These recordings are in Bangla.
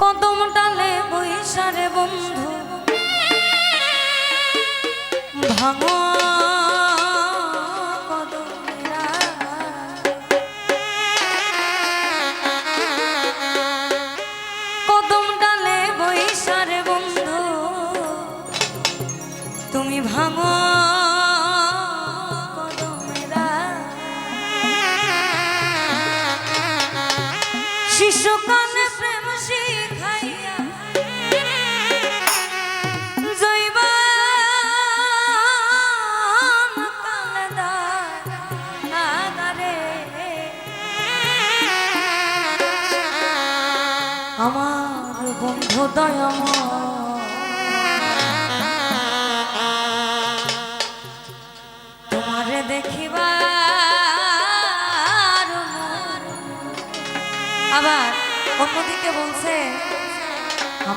কদম ডালে বৈশারে বন্ধু। ভাঙা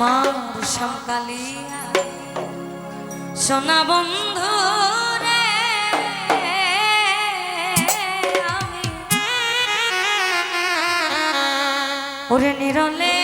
আমার সকালিয়া সোনা বন্ধু ওরে নিরলে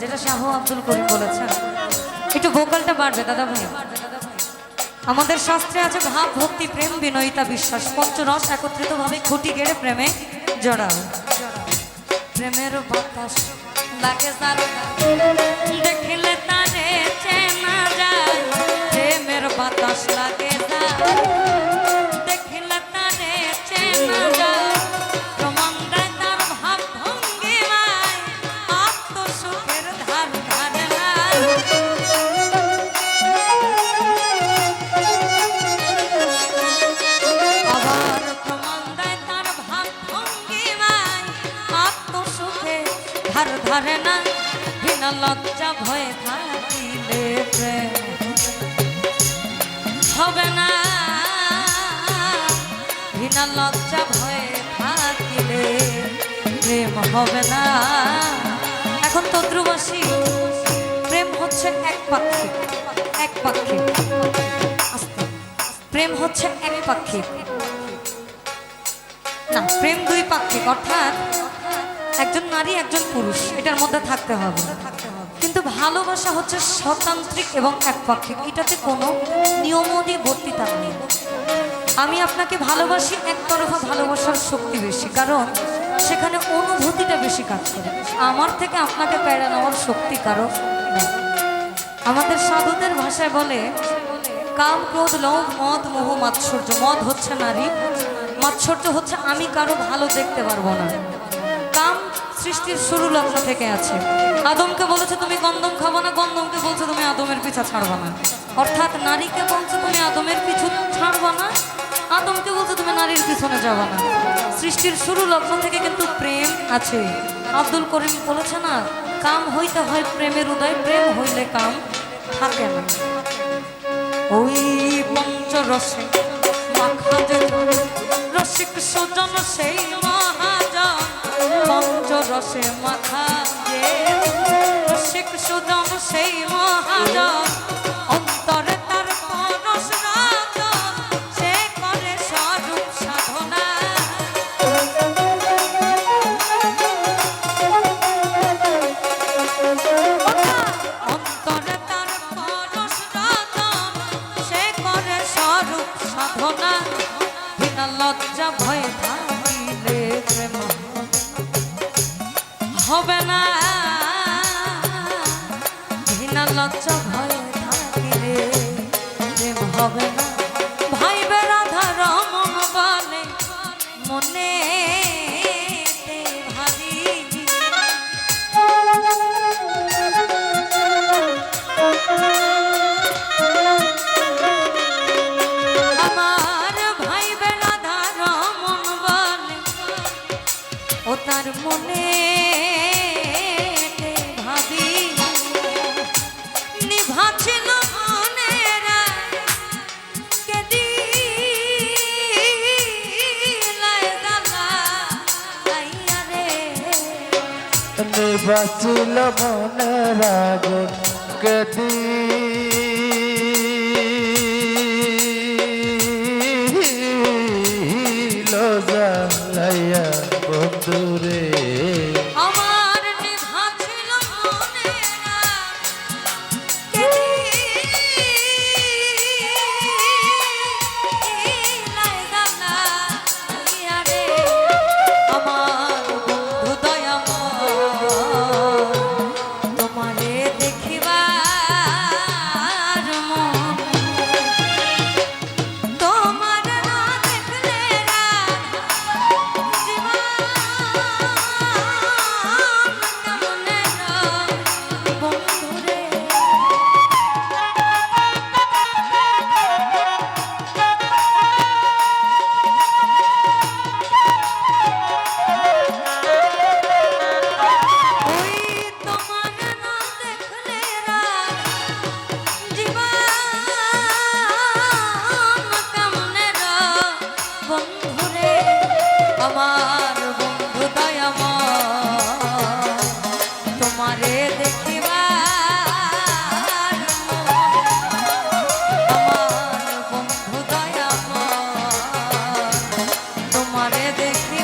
যেটা শাহ আব্দুল করিম বলেছেন। একটু ভোকালটা বাড়বে, দাদা ভাই। আমাদের শাস্ত্রে আছে, ভাব, ভক্তি, প্রেম, বিনয়িতা, বিশ্বাস। পঞ্চরস একত্রিতভাবে খুঁটি গেড়ে প্রেমে জড়াও। প্রেমের বাতাস লাগে যার দেখিলে তারে চেনা যায়, প্রেমের বাতাস লাগে যার বিনা লজ্জা ভয়ে থাকিলে? প্রেম হবে না। এখন তদ্রুবাসী প্রেম হচ্ছে এক পাক্ষিক। এক পাক্ষিক। প্রেম হচ্ছে এক পাক্ষিক। না, প্রেম দুই পাক্ষিক, অর্থাৎ একজন নারী, একজন পুরুষ, এটার মধ্যে থাকতে হবে। কিন্তু ভালোবাসা হচ্ছে স্বতান্ত্রিক এবং একপাক্ষিক। এটাতে কোনো নিয়মনী বর্তিতা নেই। আমি আপনাকে ভালোবাসি একতরফা ভালোবাসার শক্তি বেশি, কারণ সেখানে অনুভূতিটা বেশি কাজ করে। আমার থেকে আপনাকে প্যারা নেওয়ার শক্তি কারও আমাদের সাধুদের ভাষায় বলে, কাম, ক্রোধ, লোভ, মদ, মোহ, মাৎসর্য। মদ হচ্ছে নারী, মাৎসর্য হচ্ছে আমি কারও ভালো দেখতে পারব না। সৃষ্টির শুরু লগ্ন থেকে আছে। আদমকে বলেছে, তুমি গন্ধম খাব না? গন্ধমকে বলছে, তুমি আদমের পিছা ছাড়বা না। অর্থাৎ নারীকে বলছে, তুমি আদমের পিছু ছাড়বা না। আদমকে বলছে, তুমি নারীর পিছনে যাবা না। সৃষ্টির শুরু লগ্ন থেকে কিন্তু প্রেম আছে। আব্দুল করিম বলেছে না, কাম হইতে হয় প্রেমের উদয়, প্রেম হইলে কাম থাকে না ওই পঞ্চরসে মাখা রসিক সুজন সেই মহাজন। পঞ্চরসে মাখা যে শিখ সুদম সেই মহাজন অন্তরে নিবাসিল মনের আগুন কেদি জ্বালাইয়া বন্ধুরে? দেখি